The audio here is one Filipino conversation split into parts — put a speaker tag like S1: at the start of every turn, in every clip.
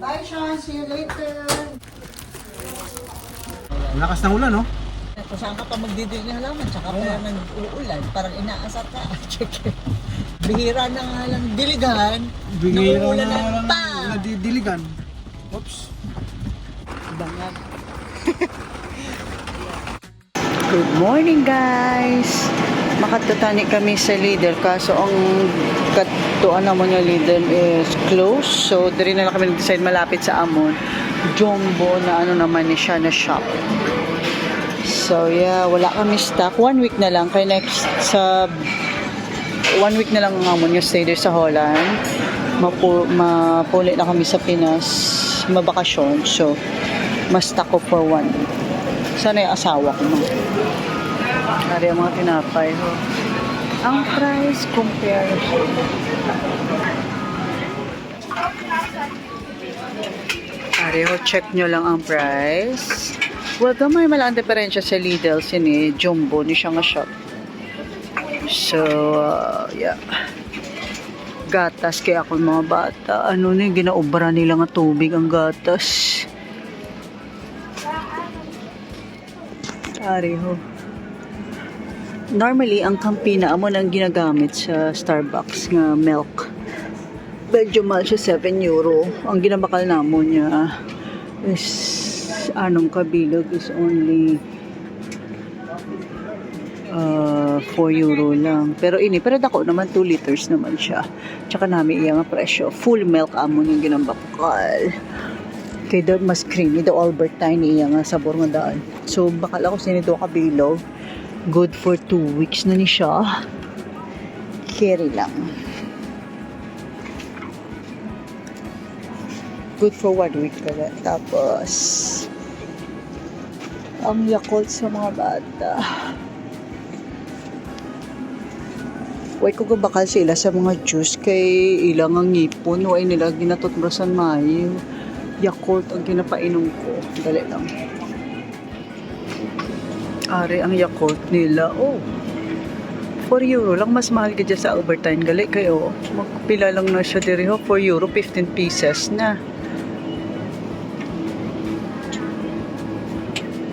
S1: Bye, Sean. See you later.
S2: Lakas ng ulan, no?
S1: Kung saan ka pa magdidil ng halaman, tsaka pa nag-uulan, parang inaasar ka. Bihira na nga lang diligan, nauulan na pa.
S2: Nadidiligan. Oops.
S1: Bangag.
S3: Good morning guys! Makatutani kami sa Lidl kaso ang katuan naman yung Lidl is closed. So, diri na lang kami nag-decide malapit sa Amon. Jumbo na ano naman ni siya na shop. So, yeah, wala kami stock. One week na lang. Kaya next sa one week na lang ang Amon yung stay there sa Holland. Mapu, mapuli na kami sa Pinas. Mabakasyon. So, mas stock ko for one week. Sana yung asawa ko. No? Ari ang mga tinapay. Ho. Ang price compare. Ari ho, check nyo lang ang price. Well, gamay malang diferensya sa Lidl sini Jumbo ni siya nga shop. So, uh, yeah. Gatas kaya ako mga bata. Ano ni, ginaubra nila nga tubig ang gatas. Ari ho. Normally, ang kampina amo nang ginagamit sa Starbucks nga milk. Medyo mahal siya 7 euro. Ang ginabakal namo niya is anong kabilog is only uh, 4 euro lang. Pero ini, pero dako naman 2 liters naman siya. Tsaka namin iya nga presyo. Full milk amo niyang ginabakal. Kay daw mas creamy daw Albertine iya nga sabor nga daan. So bakal ako sinito kabilog. Good for 2 weeks na ni siya. Carry lang. Good for 1 week pala. Tapos, ang Yakult sa mga bata. Way ko bakal sila sa mga juice kay ilang ang ngipon. Way nila ginatutbrasan mayo. Yakult ang ginapainom ko. Dali lang. Ari ang Yakult nila. Oh. 4 euro lang. Mas mahal ka sa Albertine. Gali kayo. Magpila lang na siya diri ho. 4 euro, 15 pieces na.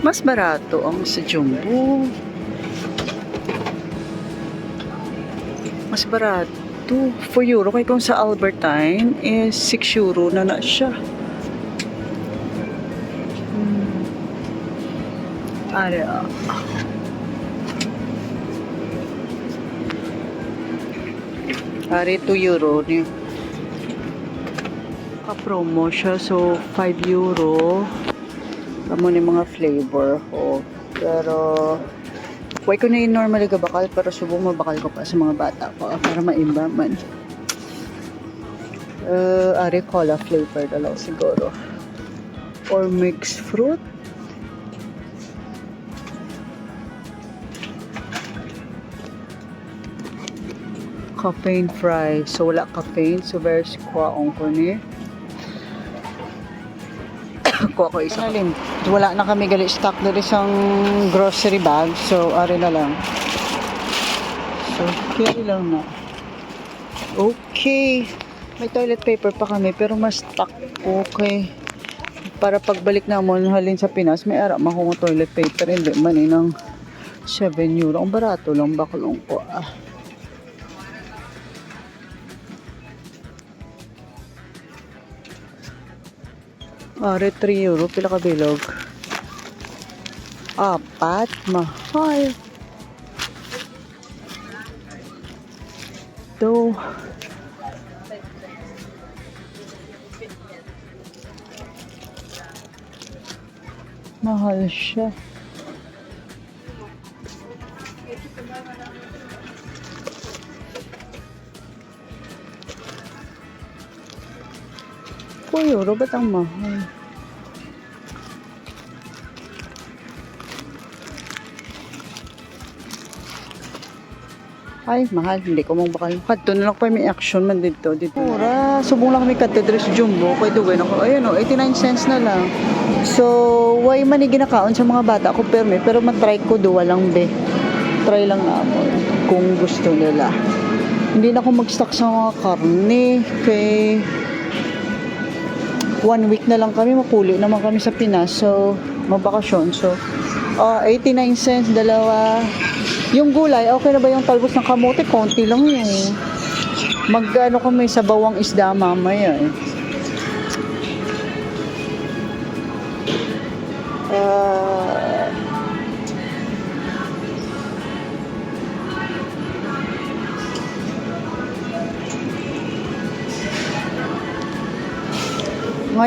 S3: Mas barato ang sa Jumbo. Mas barato. 4 euro. Kaya kung sa Albertine is 6 euro na na siya. Ari ah. Ari 2 euro ni. Ka-promo siya. So, 5 euro. Amo ni mga flavor ko. Pero, Huwag ko na yung normal bakal pero subong mabakal ko pa sa mga bata ko para maimba man. Uh, ari cola flavor na lang siguro. Or mixed fruit. Caffeine fry. So wala caffeine. So very squaong ko ni. Kuha ko isa. Nalin, wala na kami gali stock na isang grocery bag. So, ari na lang. So, carry lang na. Okay. May toilet paper pa kami pero mas stock. Okay. Para pagbalik na mo halin sa Pinas, may ara makong toilet paper. Hindi man eh, ng 7 euro. Ang barato lang bakulong ko. Ah. Are 3 euro, pila ka bilog? Apat, mahal. Do. Mahal siya. Po euro, ba't ang mahal? Ay, mahal. Hindi ko mong bakal. Kadto na lang pa may action man dito. dito. Mura. Subong lang kami kadto dress jumbo. Kaya dugoy na ko. Ayun o, 89 cents na lang. So, way man ginakaon sa mga bata ko perme. Pero matry ko duwa lang be. Try lang namin kung gusto nila. Hindi na ako mag-stock sa mga karne. Kay one week na lang kami, mapuli naman kami sa Pinas. So, mabakasyon. So, ah, 89 cents, dalawa. Yung gulay, okay na ba yung talbos ng kamote? Konti lang yun. Mag-ano kami sa bawang isda mamaya eh.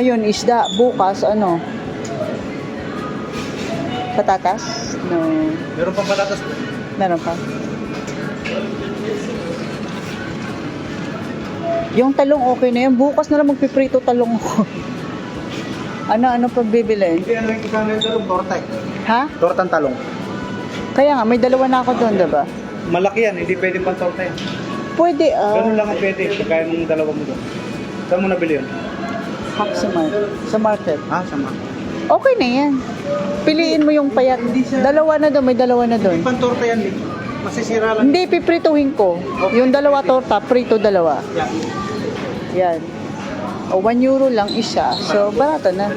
S3: Ngayon isda, bukas ano? Patatas? No.
S2: Meron pang patatas.
S3: Meron pa. Yung talong okay na yan. Bukas na lang magpiprito talong ko. ano, ano pa bibilin?
S2: Hindi, ano yung isang talong? Torta.
S3: Ha?
S2: Tortang talong.
S3: Kaya nga, may dalawa na ako doon, diba?
S2: Malaki yan, hindi pwede pang torta yan.
S3: Pwede, ah.
S2: Ganun lang ang pwede, kagaya ng dalawa mo doon. Saan mo nabili yun?
S3: Hak sa, mar- sa market.
S2: Ha, sama.
S3: Okay na yan. Piliin mo yung payat. Dalawa na doon, may dalawa na doon.
S2: Hindi pang torta yan eh. Masisira lang.
S3: Hindi, piprituhin ko. Yung dalawa torta, prito dalawa.
S2: Yan.
S3: Yan. O, 1 euro lang isa. So, barato na.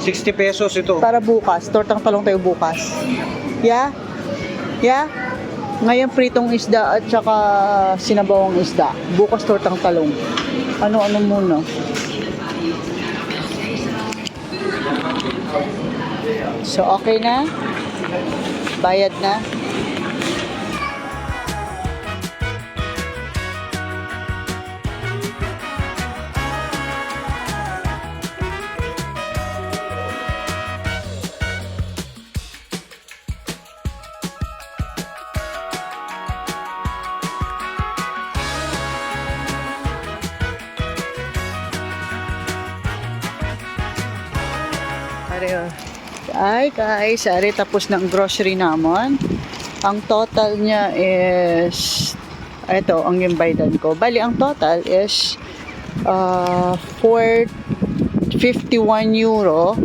S2: 60 pesos ito.
S3: Para bukas. Tortang talong tayo bukas. Yeah? Yeah? Ngayon pritong isda at saka sinabawang isda. Bukas tortang talong. Ano-ano muna? So, okay na? Bayad na? Pareho. Ay guys, ari tapos ng grocery namon. Ang total niya is ito ang yung baydan ko. Bali ang total is uh, 451 euro.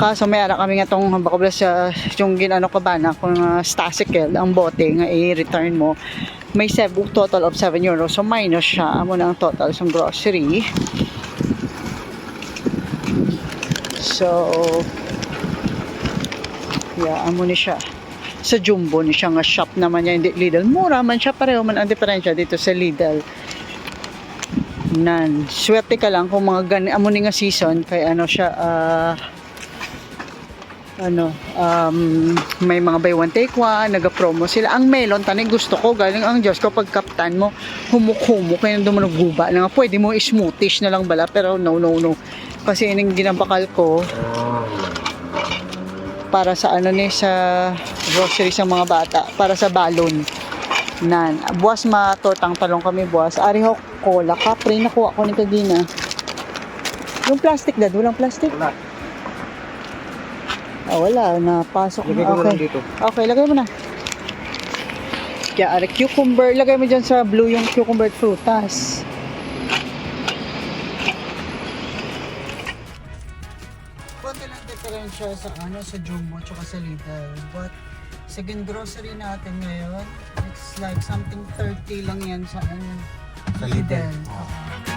S3: Kaso may ara kami nga tong bakabla sa yung ginano ko ba na kung uh, stasikel ang bote nga i-return mo may seb total of 7 euro. So minus siya amo na ang total sa grocery. So, yeah, amo ni siya. Sa Jumbo ni siya nga shop naman niya, hindi Lidl. Mura man siya, pareho man ang diferensya dito sa Lidl. Nan, swerte ka lang kung mga gani, amo ni nga season, kay ano siya, ah, ano, um, may mga buy one take one, naga-promo sila. Ang melon, tani gusto ko, galing ang Diyos ko, pag kaptan mo, humuk-humuk, kaya nandun nagguba. Na nga, pwede mo smoothies na lang bala, pero no, no, no. Kasi ining ginabakal ko, para sa ano ni sa grocery sa mga bata. Para sa balon. Nan buwas matortang talong kami buwas. Ari ho cola kapre nakuha ko ni kagina yung plastic dad walang plastic?
S2: Wala.
S3: Ah wala napasok
S2: na lang
S3: okay
S2: dito.
S3: okay lagay mo na kaya cucumber lagay mo dyan sa blue yung cucumber frutas konti lang diferensya sa ano sa Jumbo tsaka sa Lidl. But second grocery natin ngayon, it's like something 30 lang yan sa ano,
S2: Sa
S3: Lidl.
S2: Lidl.
S3: Oo.